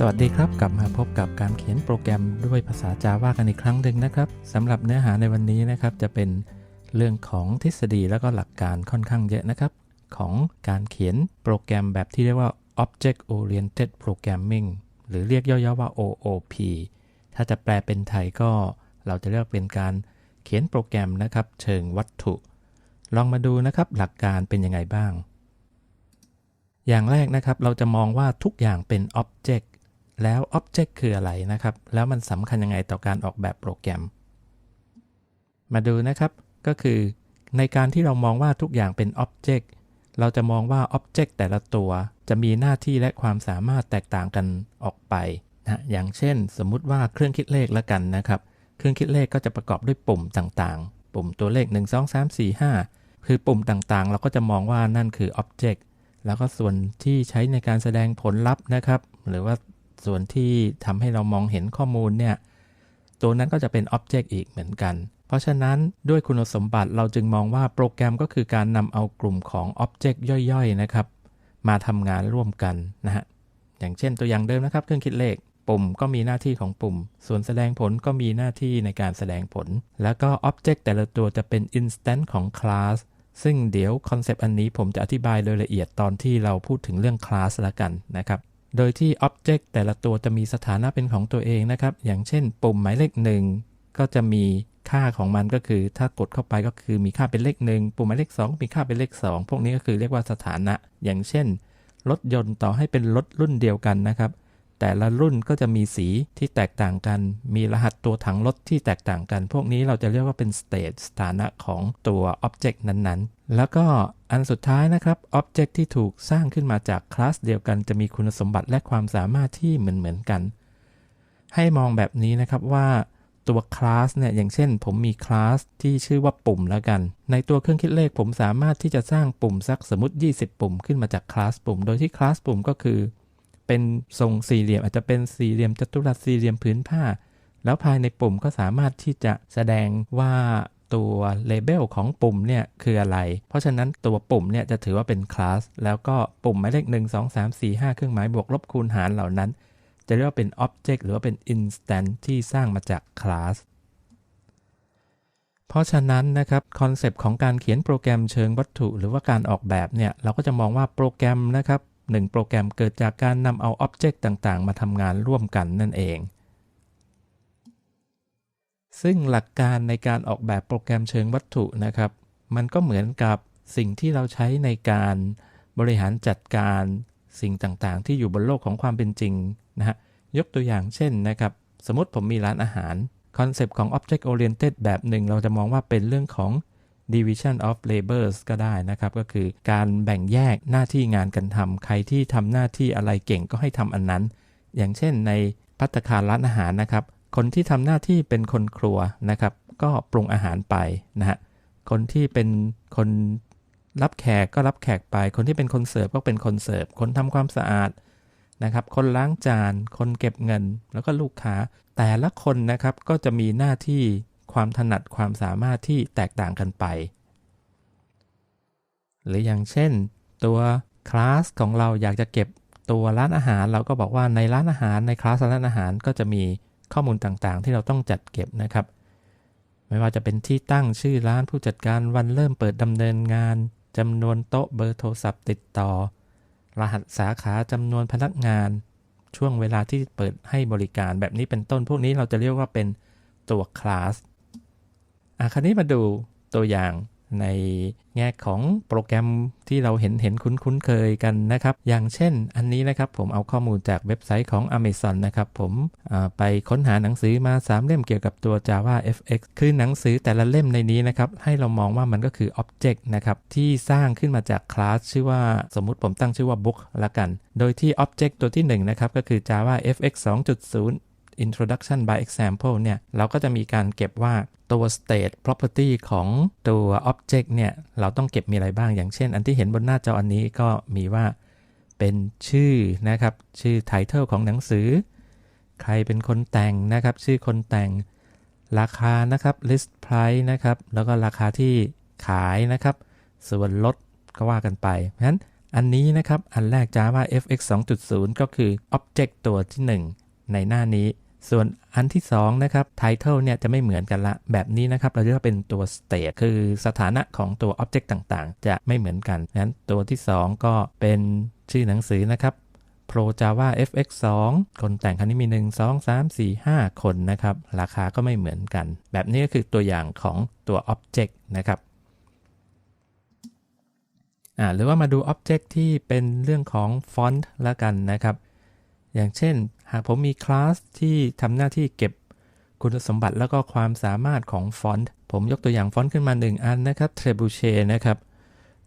สวัสดีครับ กลับมาพบกับการเขียนโปรแกรมด้วยภาษา Java กันอีกครั้งหนึ่งนะครับสำหรับเนื้อหาในวันนี้นะครับ จะเป็นเรื่องของทฤษฎีแล้วก็หลักการค่อนข้างเยอะนะครับ ของการเขียนโปรแกรมแบบที่เรียกว่า Object Oriented Programming หรือเรียกย่อๆว่า OOP ถ้าจะแปลเป็นไทยก็เราจะเรียกเป็นการเขียนโปรแกรมนะครับ เชิงวัตถุ ลองมาดูนะครับหลักการเป็นยังไงบ้าง อย่างแรกนะครับเราจะมองว่าทุกอย่างเป็น Object แล้ว Object คืออะไรนะครับ แล้วมันสำคัญยังไงต่อการออกแบบโปรแกรม มาดูนะครับ ก็คือในการที่เรามองว่าทุกอย่างเป็น Object เราจะมองว่า Object แต่ละตัวจะมีหน้าที่และความสามารถแตกต่างกันออกไปนะอย่างเช่น สมมุติว่าเครื่องคิดเลขละกันนะครับ เครื่องคิดเลขก็จะประกอบด้วยปุ่มต่างๆ ปุ่มตัวเลข 1 2 3 4 5 คือปุ่มต่างๆ เราก็จะมองว่านั่นคือ Object แล้วก็ส่วนที่ใช้ในการแสดงผลลัพธ์นะครับ หรือว่า ส่วนที่ทำให้เรามองเห็นข้อมูลเนี่ยตัวนั้นก็จะเป็น Object อีกเหมือนกัน เพราะฉะนั้นด้วยคุณสมบัติเราจึงมองว่าโปรแกรมก็คือการนำเอากลุ่มของ Object ย่อยๆนะครับ มาทำงานร่วมกันนะฮะอย่างเช่นตัวอย่างเดิมนะครับ เครื่องคิดเลข ปุ่มก็มีหน้าที่ของปุ่ม ส่วนแสดงผลก็มีหน้าที่ในการแสดงผล แล้วก็ Object แต่ละตัวจะเป็น Instance ของ Class ซึ่งเดี๋ยวคอนเซปต์อันนี้ผมจะอธิบายโดยละเอียดตอนที่เราพูดถึงเรื่อง Class ละกันนะครับ โดยที่ Object แต่ละตัวจะมีสถานะเป็นของตัวเองนะครับ อย่างเช่น ปุ่มหมายเลขหนึ่งก็จะมีค่าของมันก็คือ ถ้ากดเข้าไปก็คือมีค่าเป็นเลขหนึ่งปุ่มหมายเลข 2 มีค่าเป็นเลข 2 พวกนี้ก็คือเรียกว่าสถานะ อย่างเช่น รถยนต์ต่อให้เป็นรถรุ่นเดียวกันนะครับ แต่ละรุ่นก็จะมีสีที่แตกต่างกัน มีรหัสตัวถังรถที่แตกต่างกัน พวกนี้เราจะเรียกว่าเป็น state สถานะของตัว object นั้นๆ แล้วก็อันสุดท้ายนะครับ object ที่ถูกสร้างขึ้นมาจากคลาสเดียวกันจะมีคุณสมบัติและความสามารถที่เหมือนๆกัน ให้มองแบบนี้นะครับว่าตัวคลาสเนี่ยอย่างเช่น ผมมีคลาสที่ชื่อว่าปุ่มแล้วกัน ในตัวเครื่องคิดเลขผมสามารถที่จะสร้างปุ่มสักสมมติ 20 ปุ่มขึ้นมาจากคลาสปุ่ม โดยที่คลาสปุ่มก็คือ เป็นทรงสี่เหลี่ยม อาจจะเป็นสี่เหลี่ยมจัตุรัสสี่เหลี่ยมผืนผ้า แล้วภายในปุ่มก็สามารถที่จะแสดงว่าตัวเลเบลของปุ่มเนี่ยคืออะไร เพราะฉะนั้นตัวปุ่มเนี่ยจะถือว่าเป็นคลาส แล้วก็ปุ่มหมายเลข 1 2 3 4 5 เครื่องหมายบวกลบคูณหารเหล่านั้น จะเรียกว่าเป็น Object หรือว่าเป็น Instant ที่สร้างมาจากคลาส เพราะฉะนั้นนะครับคอนเซปต์ของการเขียนโปรแกรมเชิงวัตถุ หรือว่าการออกแบบเนี่ยเราก็จะมองว่าโปรแกรมนะครับ หนึ่งโปรแกรมเกิดจากการนำเอาอ็อบเจกต์ต่างๆ มาทำงานร่วมกันนั่นเอง ซึ่งหลักการในการออกแบบโปรแกรมเชิงวัตถุนะครับ มันก็เหมือนกับสิ่งที่เราใช้ในการบริหารจัดการสิ่งต่างๆ ที่อยู่บนโลกของความเป็นจริงนะฮะ ยกตัวอย่างเช่นนะครับ สมมติผมมีร้านอาหาร คอนเซปต์ของ Object Oriented แบบหนึ่งเราจะมองว่าเป็นเรื่องของ division of labors ก็ได้นะครับ ก็คือการแบ่งแยกหน้าที่งานกันทำใครที่ทำหน้าที่อะไรเก่งก็ให้ทำอันนั้น อย่างเช่นในพัตคารร้านอาหารนะครับ คนที่ทำหน้าที่เป็นคนครัวนะครับ ก็ปรุงอาหารไปนะฮะคนที่เป็นคนรับแขกก็รับแขกไป คนที่เป็นคนเสิร์ฟก็เป็นคนเสิร์ฟ คนทำความสะอาดนะครับ คนล้างจาน คนเก็บเงิน แล้วก็ลูกค้า แต่ละคนนะครับก็จะมีหน้าที่ ความถนัดความสามารถที่แตกต่างกันไป หรืออย่างเช่น ตัวคลาสของเราอยากจะเก็บตัวร้านอาหาร เราก็บอกว่าในร้านอาหารในคลาสร้านอาหารก็จะมีข้อมูลต่างๆ ที่เราต้องจัดเก็บนะครับ ไม่ว่าจะเป็นที่ตั้งชื่อร้านผู้จัดการวันเริ่มเปิดดำเนินงานจำนวนโต๊ะเบอร์โทรศัพท์ติดต่อ รหัสสาขาจำนวนพนักงาน ช่วงเวลาที่เปิดให้บริการแบบนี้เป็นต้นพวกนี้เราจะเรียกว่าเป็นตัวคลาส อะคราวนี้มาดูตัวอย่างในแง่ของโปรแกรมที่เราเห็นเห็นคุ้นคุ้นเคยกันนะครับ อย่างเช่นอันนี้นะครับผมเอาข้อมูลจากเว็บไซต์ของ Amazon นะครับผมไปค้นหาหนังสือมา 3 เล่มเกี่ยวกับตัว Java FX คือหนังสือแต่ละเล่มในนี้นะครับ ให้เรามองว่ามันก็คือ Object นะครับที่สร้างขึ้นมาจากคลาสชื่อว่าสมมุติผมตั้งชื่อว่า Book ละกัน โดยที่ Object ตัวที่ 1 นะครับก็คือ Java FX 2.0 introduction by example เนี่ยเราก็จะมีการเก็บว่าตัว state property ของตัว object เนี่ยเราต้องเก็บมีอะไรบ้าง อย่างเช่น อันที่เห็นบนหน้าจออันนี้ก็มีว่าเป็นชื่อนะครับ ชื่อ title ของหนังสือ ใครเป็นคนแต่งนะครับ ชื่อคนแต่งราคานะครับ list price นะครับ แล้วก็ราคาที่ขายนะครับ ส่วนลดก็ว่ากันไปเพราะฉะนั้นอันนี้นะครับ อันแรก Java FX 2.0 ก็คือ Object ตัวที่ 1 ในหน้านี้ ส่วนอันที่2นะครับ Title เนี่ยจะไม่เหมือนกันละ แบบนี้นะครับ เราเรียกว่าเป็นตัว State คือสถานะของตัว Object ต่างๆ จะไม่เหมือนกันนั้นตัวที่ 2 ก็เป็นชื่อหนังสือนะครับ Pro Java FX 2 คนแต่งคันนี้มี 1 2 3 4 5 คนนะครับ ราคาก็ไม่เหมือนกัน แบบนี้ก็คือตัวอย่างของตัว Object นะครับอ่าหรือว่ามาดู Object ที่เป็นเรื่องของฟอนต์ละกันนะครับ อย่างเช่น ผมมีคลาสที่ทำหน้าที่เก็บคุณสมบัติแล้วก็ความสามารถของฟอนต์ ผมยกตัวอย่างฟอนต์ขึ้นมา 1 อันนะครับ Trebuchet นะครับ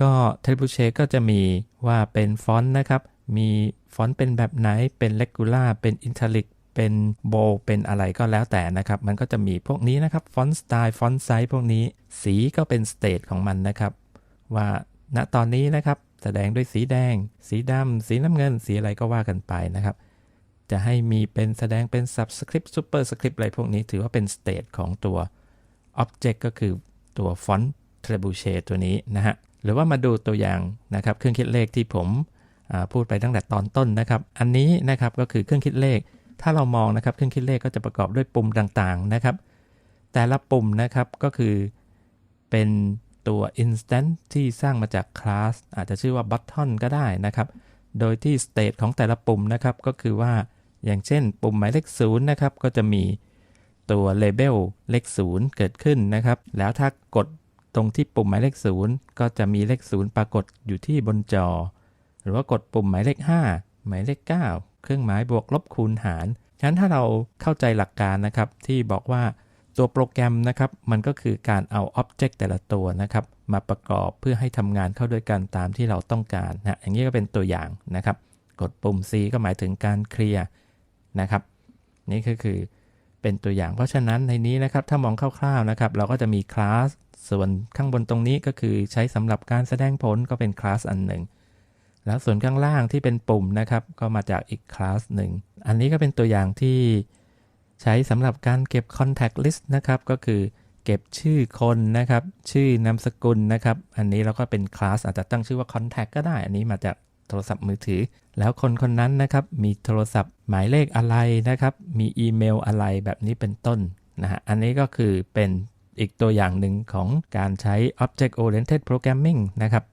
ก็ Trebuchet ก็จะมีว่าเป็นฟอนต์นะครับ มีฟอนต์เป็นแบบไหน เป็น regular เป็น italic เป็น bold เป็นอะไรก็แล้วแต่นะครับ มันก็จะมีพวกนี้นะครับ ฟอนต์สไตล์ ฟอนต์ไซส์พวกนี้ สีก็เป็น state ของมันนะครับ ว่าณตอนนี้นะครับ แสดงด้วยสีแดง สีดำ สีน้ำเงิน สีอะไรก็ว่ากันไปนะครับ จะให้มีเป็นแสดงเป็น subscript superscript อะไรพวกนี้ถือว่าเป็น state ของตัว object ก็คือตัว font trebuchet ตัวนี้นะฮะ หรือว่ามาดูตัวอย่างนะครับเครื่องคิดเลขที่ผมพูดไปตั้งแต่ตอนต้นนะครับ อันนี้นะครับก็คือเครื่องคิดเลข ถ้าเรามองนะครับเครื่องคิดเลขก็จะประกอบด้วยปุ่มต่างๆนะครับ แต่ละปุ่มนะครับก็คือเป็นตัว instance ที่สร้างมาจากคลาสอาจจะชื่อว่า button ก็ได้นะครับ โดยที่ state ของแต่ละปุ่มนะครับก็คือว่า อย่างเช่น ปุ่มหมายเลข0นะครับก็จะมีตัว label เลข0เกิดขึ้นนะครับ แล้วถ้ากดตรงที่ปุ่มหมายเลข0ก็จะมีเลข0ปรากฏอยู่ที่บนจอ หรือว่ากดปุ่มหมายเลข 5 หมายเลข 9 เครื่องหมายบวกลบคูณหารฉะนั้นถ้าเราเข้าใจหลักการนะครับที่บอกว่าตัวโปรแกรมนะครับมันก็คือการเอาอ็อบเจกต์แต่ละตัวนะครับมาประกอบเพื่อให้ทำงานเข้าด้วยกันตามที่เราต้องการนะอย่างนี้ก็เป็นตัวอย่างนะครับ กดปุ่ม C ก็หมายถึงการเคลียร์ นะครับ นี่ก็คือเป็นตัวอย่างเพราะฉะนั้นในนี้นะครับถ้ามองคร่าวๆนะครับเราก็จะมีคลาสส่วนข้างบนตรงนี้ก็คือใช้สำหรับการแสดงผลก็เป็นคลาสอันหนึ่งแล้วส่วนข้างล่างที่เป็นปุ่มนะครับก็มาจากอีกคลาสหนึ่งอันนี้ก็เป็นตัวอย่างที่ใช้สำหรับการเก็บ contact list นะครับ ก็คือเก็บชื่อคนนะครับ ชื่อนามสกุลนะครับ อันนี้เราก็เป็นคลาสอาจจะตั้งชื่อว่า contact ก็ได้ อันนี้มาจาก โทรศัพท์มือถือ แล้วคนคนนั้นนะครับมีโทรศัพท์หมายเลขอะไรนะครับ มีอีเมลอะไรแบบนี้เป็นต้นนะฮะอันนี้ก็คือเป็นอีกตัวอย่างหนึ่งของการใช้ object oriented programming นะครับ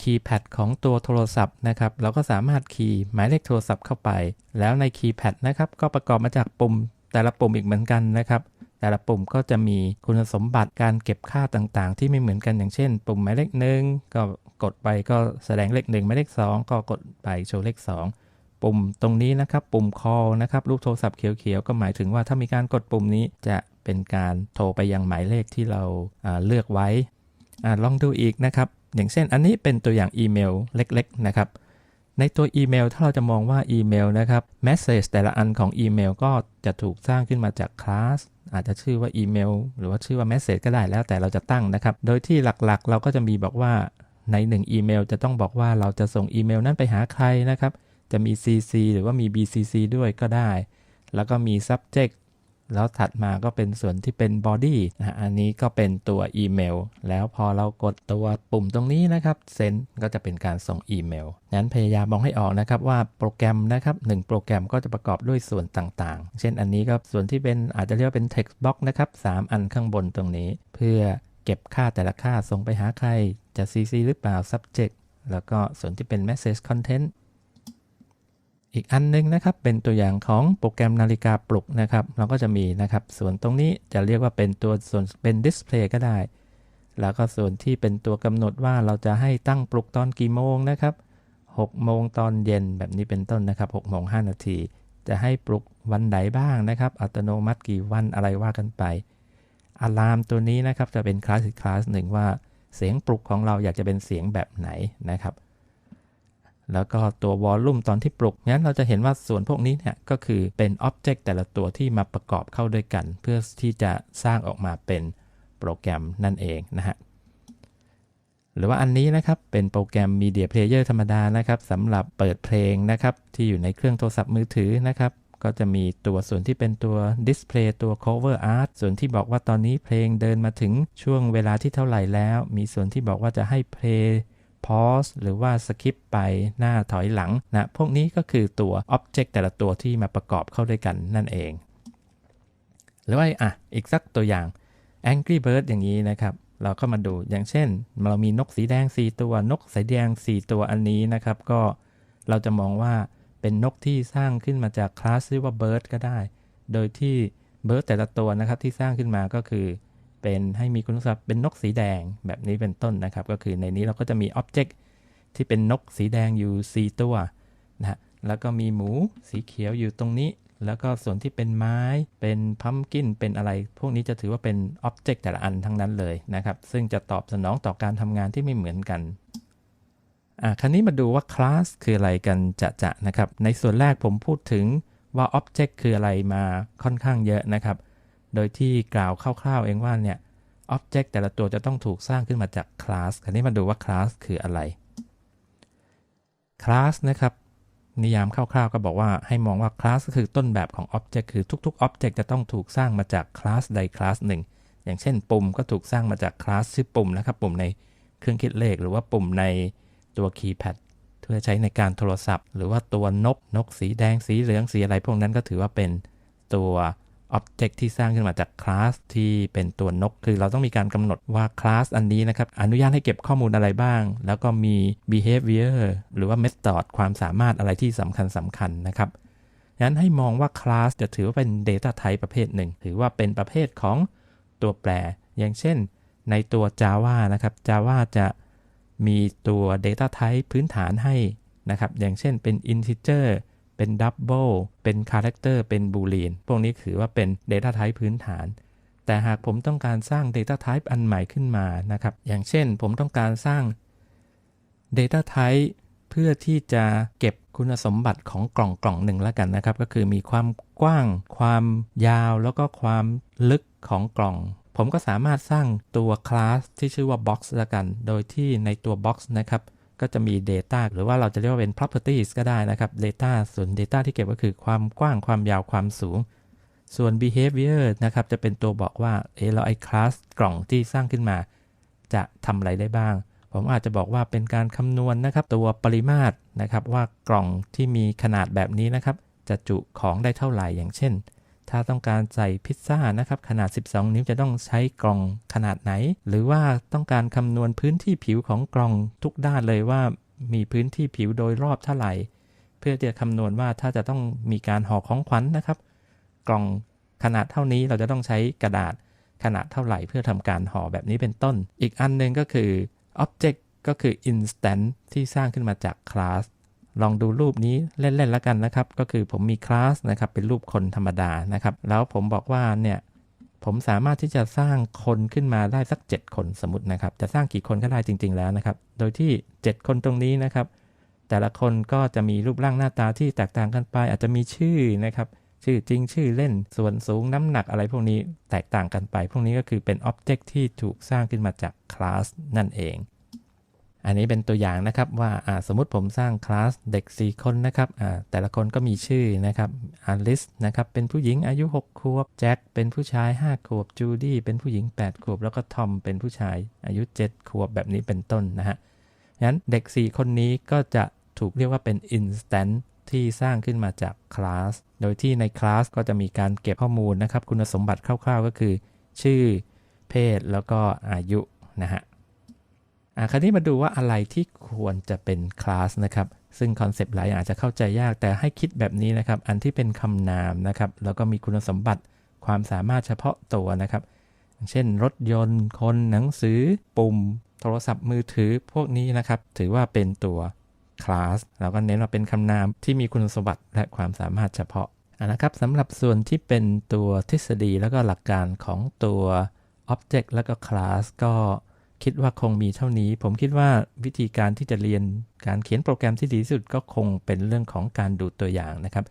คีย์แพดของตัวโทรศัพท์นะครับเราก็สามารถคีย์หมายเลขโทรศัพท์เข้าไป แล้วในคีย์แพดนะครับก็ประกอบมาจากปุ่มแต่ละปุ่มอีกเหมือนกันนะครับ แต่ละปุ่มก็จะมีคุณสมบัติการเก็บค่าต่างๆ ที่ไม่เหมือนกันอย่างเช่น ปุ่มหมายเลขหนึ่งก็กดไปก็แสดงเลขหนึ่งหมายเลข 2 ก็กดไปโชว์เลข 2 ปุ่มตรงนี้นะครับ ปุ่ม call นะครับรูปโทรศัพท์เขียวๆ ก็หมายถึงว่าถ้ามีการกดปุ่มนี้จะเป็นการโทรไปยังหมายเลขที่เราเลือกไว้ลองดูอีกนะครับ อย่างเช่นอันนี้เป็นตัวอย่างอีเมลเล็กๆนะครับ ในตัวอีเมลถ้าเราจะมองว่าอีเมลนะครับแมสเซจแต่ละอันของอีเมลก็จะถูกสร้างขึ้นมาจากคลาสอาจจะชื่อว่าอีเมลหรือว่าชื่อว่าแมสเซจก็ได้แล้วแต่เราจะตั้งนะครับ โดยที่หลักๆ เราก็จะมีบอกว่าใน1อีเมลจะต้องบอกว่าเราจะส่งอีเมลนั้นไปหาใครนะครับ จะมี CC หรือว่ามี BCC ด้วยก็ได้ แล้วก็มี subject แล้วถัดมาก็เป็นส่วนที่เป็น body นะอันนี้ก็เป็นตัวอีเมล แล้วพอเรากดตัวปุ่มตรงนี้นะครับ send ก็จะเป็นการส่งอีเมลนั้นพยายามมองให้ออกนะครับว่าโปรแกรมนะครับหโปรแกรมก็จะประกอบด้วยส่วนต่างๆ เช่นอันนี้ก็ส่วนที่เป็นอาจจะเรียกว่าเป็น text box นะครับ 3 อันข้างบนตรงนี้ เพื่อเก็บค่าแต่ละค่าส่งไปหาใครจะ CC หรือเปล่า subject แล้วก็ส่วนที่เป็น message content อีกอันนึงนะครับเป็นตัวอย่างของโปรแกรมนาฬิกาปลุกนะครับ เราก็จะมีนะครับ ส่วนตรงนี้จะเรียกว่าเป็นตัวส่วนเป็นดิสเพลย์ก็ได้ แล้วก็ส่วนที่เป็นตัวกำหนดว่าเราจะให้ตั้งปลุกตอนกี่โมงนะครับ6โมงตอนเย็นแบบนี้เป็นต้นนะครับ6โมง5นาที จะให้ปลุกวันไหนบ้างนะครับ อัตโนมัติกี่วันอะไรว่ากันไปอะลามตัวนี้นะครับจะเป็นคลาสอีกคลาสหนึ่งว่าเสียงปลุกของเราอยากจะเป็นเสียงแบบไหนนะครับ แล้วก็ตัววอลลุ่มตอนที่ปลุกงั้นเราจะเห็นว่าส่วนพวกนี้เนี่ยก็คือเป็นอ็อบเจกต์แต่ละตัวที่มาประกอบเข้าด้วยกัน เพื่อที่จะสร้างออกมาเป็นโปรแกรมนั่นเองนะฮะหรือว่าอันนี้นะครับ เป็นโปรแกรม Media Player ธรรมดานะครับสำหรับเปิดเพลงนะครับ ที่อยู่ในเครื่องโทรศัพท์มือถือนะครับ ก็จะมีตัวส่วนที่เป็นตัว Display ตัว Cover Art ส่วนที่บอกว่าตอนนี้เพลงเดินมาถึงช่วงเวลาที่เท่าไหร่แล้ว มีส่วนที่บอกว่าจะให้เพลง pause หรือว่า skip ไปหน้าถอยหลังนะพวกนี้ก็คือตัว object แต่ละตัวที่มาประกอบเข้าด้วยกันนั่นเอง หรือว่าอะอีกสักตัวอย่าง Angry Bird อย่างนี้นะครับ เราก็มาดูอย่างเช่น เรามีนกสีแดง 4 ตัวนกสีแดง 4 ตัวอันนี้นะครับ ก็เราจะมองว่าเป็นนกที่สร้างขึ้นมาจากคลาสชื่ว่า bird ก็ได้ โดยที่ bird แต่ละตัวนะครับที่สร้างขึ้นมาก็คือ เป็นให้มีคุณสมบัติเป็นนกสีแดงแบบนี้เป็นต้นนะครับ ก็คือในนี้เราก็จะมี object ที่เป็นนกสีแดงอยู่ 4 ตัวนะฮะแล้วก็มีหมูสีเขียวอยู่ตรงนี้ แล้วก็ส่วนที่เป็นไม้เป็นพัมกินเป็นอะไร พวกนี้จะถือว่าเป็น object แต่ละอันทั้งนั้นเลยนะครับ ซึ่งจะตอบสนองต่อการทำงานที่ไม่เหมือนกันอะคราวนี้มาดูว่า class คืออะไรกันจะจะนะครับ ในส่วนแรกผมพูดถึงว่า object คืออะไรมาค่อนข้างเยอะนะครับ โดยที่กล่าวคร่าวๆเองว่าเนี่ย object แต่ละตัวจะต้องถูกสร้างขึ้นมาจาก class คราวนี้มาดูว่า class คืออะไร class นะครับนิยามคร่าวๆก็บอกว่าให้มองว่า class ก็คือต้นแบบของ object คือทุกๆ object จะต้องถูกสร้างมาจาก class ใด class หนึ่งอย่างเช่นปุ่มก็ถูกสร้างมาจาก class ชื่อปุ่มนะครับ ปุ่มในเครื่องคิดเลขหรือว่าปุ่มในตัว keypad เพื่อใช้ในการโทรศัพท์ หรือว่าตัวนกนกสีแดงสีเหลืองสีอะไรพวกนั้นก็ถือว่าเป็นตัว Object ที่สร้างขึ้นมาจากคลาสที่เป็นตัวนก คือเราต้องมีการกำหนดว่าคลาสอันนี้นะครับอนุญาตให้เก็บข้อมูลอะไรบ้าง แล้วก็มี behavior หรือว่า method ความสามารถอะไรที่สำคัญสำคัญนะครับฉะนั้นให้มองว่าคลาสจะถือว่าเป็น data type ประเภทหนึ่ง ถือว่าเป็นประเภทของตัวแปร อย่างเช่น ในตัว Java นะครับ Java จะมีตัว data type พื้นฐานให้นะครับ อย่างเช่นเป็น integer เป็น double เป็น character เป็น boolean พวกนี้ถือว่าเป็น data type พื้นฐาน แต่หากผมต้องการสร้าง data type อันใหม่ขึ้นมานะครับ อย่างเช่นผมต้องการสร้าง data type เพื่อที่จะเก็บคุณสมบัติของกล่องกล่องหนึ่งแล้วกันนะครับ ก็คือมีความกว้าง ความยาวแล้วก็ความลึกของกล่อง ผมก็สามารถสร้างตัวคลาสที่ชื่อว่า box แล้วกัน โดยที่ในตัว box นะครับ ก็จะมี Data หรือว่าเราจะเรียกว่าเป็น properties ก็ได้นะครับ Data ส่วน Data ที่เก็บก็คือความกว้างความยาวความสูง ส่วน behavior นะครับจะเป็นตัวบอกว่าเออเราไอ้คลาสกล่องที่สร้างขึ้นมา จะทำอะไรได้บ้าง ผมอาจจะบอกว่าเป็นการคำนวณนะครับตัวปริมาตรนะครับว่ากล่องที่มีขนาดแบบนี้นะครับจะจุของได้เท่าไหร่อย่างเช่น ถ้าต้องการใส่พิซซ่านะครับขนาด 12 นิ้วจะต้องใช้กล่องขนาดไหน หรือว่าต้องการคำนวณพื้นที่ผิวของกล่องทุกด้านเลยว่ามีพื้นที่ผิวโดยรอบเท่าไหร่ เพื่อจะคำนวณว่าถ้าจะต้องมีการห่อของขวัญนนะครับ กล่องขนาดเท่านี้เราจะต้องใช้กระดาษขนาดเท่าไหร่เพื่อทำการห่อแบบนี้เป็นต้น อีกอันหนึ่งก็คือ object ก็คือ instant ที่สร้างขึ้นมาจาก class ลองดูรูปนี้เล่นๆแล้วกันนะครับ ก็คือผมมีคลาสนะครับเป็นรูปคนธรรมดานะครับ แล้วผมบอกว่าเนี่ยผมสามารถที่จะสร้างคนขึ้นมาได้สัก 7 คนสมมตินะครับ จะสร้างกี่คนก็ได้จริง ๆ แล้วนะครับ โดยที่ 7 คนตรงนี้นะครับ แต่ละคนก็จะมีรูปร่างหน้าตาที่แตกต่างกันไป อาจจะมีชื่อนะครับ ชื่อจริงชื่อเล่นส่วนสูงน้ำหนักอะไรพวกนี้แตกต่างกันไป พวกนี้ก็คือเป็น Object ที่ถูกสร้างขึ้นมาจากคลาสนั่นเอง อันนี้เป็นตัวอย่างนะครับว่าสมมติผมสร้างคลาสเด็ก 4 คนนะครับแต่ละคนก็มีชื่อนะครับอลิสนะครับเป็นผู้หญิงอายุ 6 ขวบ แจ็คเป็นผู้ชาย 5 ขวบ จูดี้เป็นผู้หญิง 8 ขวบ แล้วก็ทอมเป็นผู้ชายอายุ 7 ขวบแบบนี้เป็นต้นนะฮะงั้นเด็ก 4 คนนี้ก็จะถูกเรียกว่าเป็น instant ที่สร้างขึ้นมาจากคลาส โดยที่ในคลาสก็จะมีการเก็บข้อมูลนะครับ คุณสมบัติคร่าวๆ ก็คือ ชื่อ เพศ แล้วก็อายุนะฮะ คราวนี้มาดูว่าอะไรที่ควรจะเป็นคลาสนะครับ ซึ่งคอนเซปต์หลายอย่างอาจจะเข้าใจยากแต่ให้คิดแบบนี้นะครับ อันที่เป็นคำนามนะครับ แล้วก็มีคุณสมบัติความสามารถเฉพาะตัวนะครับ เช่น รถยนต์ คน หนังสือ ปุ่ม โทรศัพท์มือถือพวกนี้นะครับ ถือว่าเป็นตัวคลาสเราก็เน้นว่าเป็นคำนามที่มีคุณสมบัติและความสามารถเฉพาะนะครับสำหรับส่วนที่เป็นตัวทฤษฎีแล้วก็หลักการของตัว Object แล้วก็ Class ก็ คิดว่าคงมีเท่านี้ ผมคิดว่าวิธีการที่จะเรียนการเขียนโปรแกรมที่ดีที่สุดก็คงเป็นเรื่องของการดูตัวอย่างนะครับ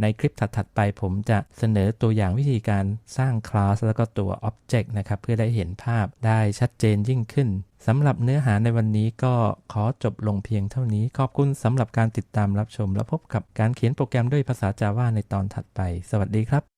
ในคลิปถัด ๆ ไปผมจะเสนอตัวอย่างวิธีการสร้างคลาสแล้วก็ตัว Object นะครับ เพื่อได้เห็นภาพได้ชัดเจนยิ่งขึ้นสำหรับเนื้อหาในวันนี้ก็ขอจบลงเพียงเท่านี้ ขอบคุณสำหรับการติดตามรับชม และพบกับการเขียนโปรแกรมด้วยภาษา Java ในตอนถัดไป สวัสดีครับ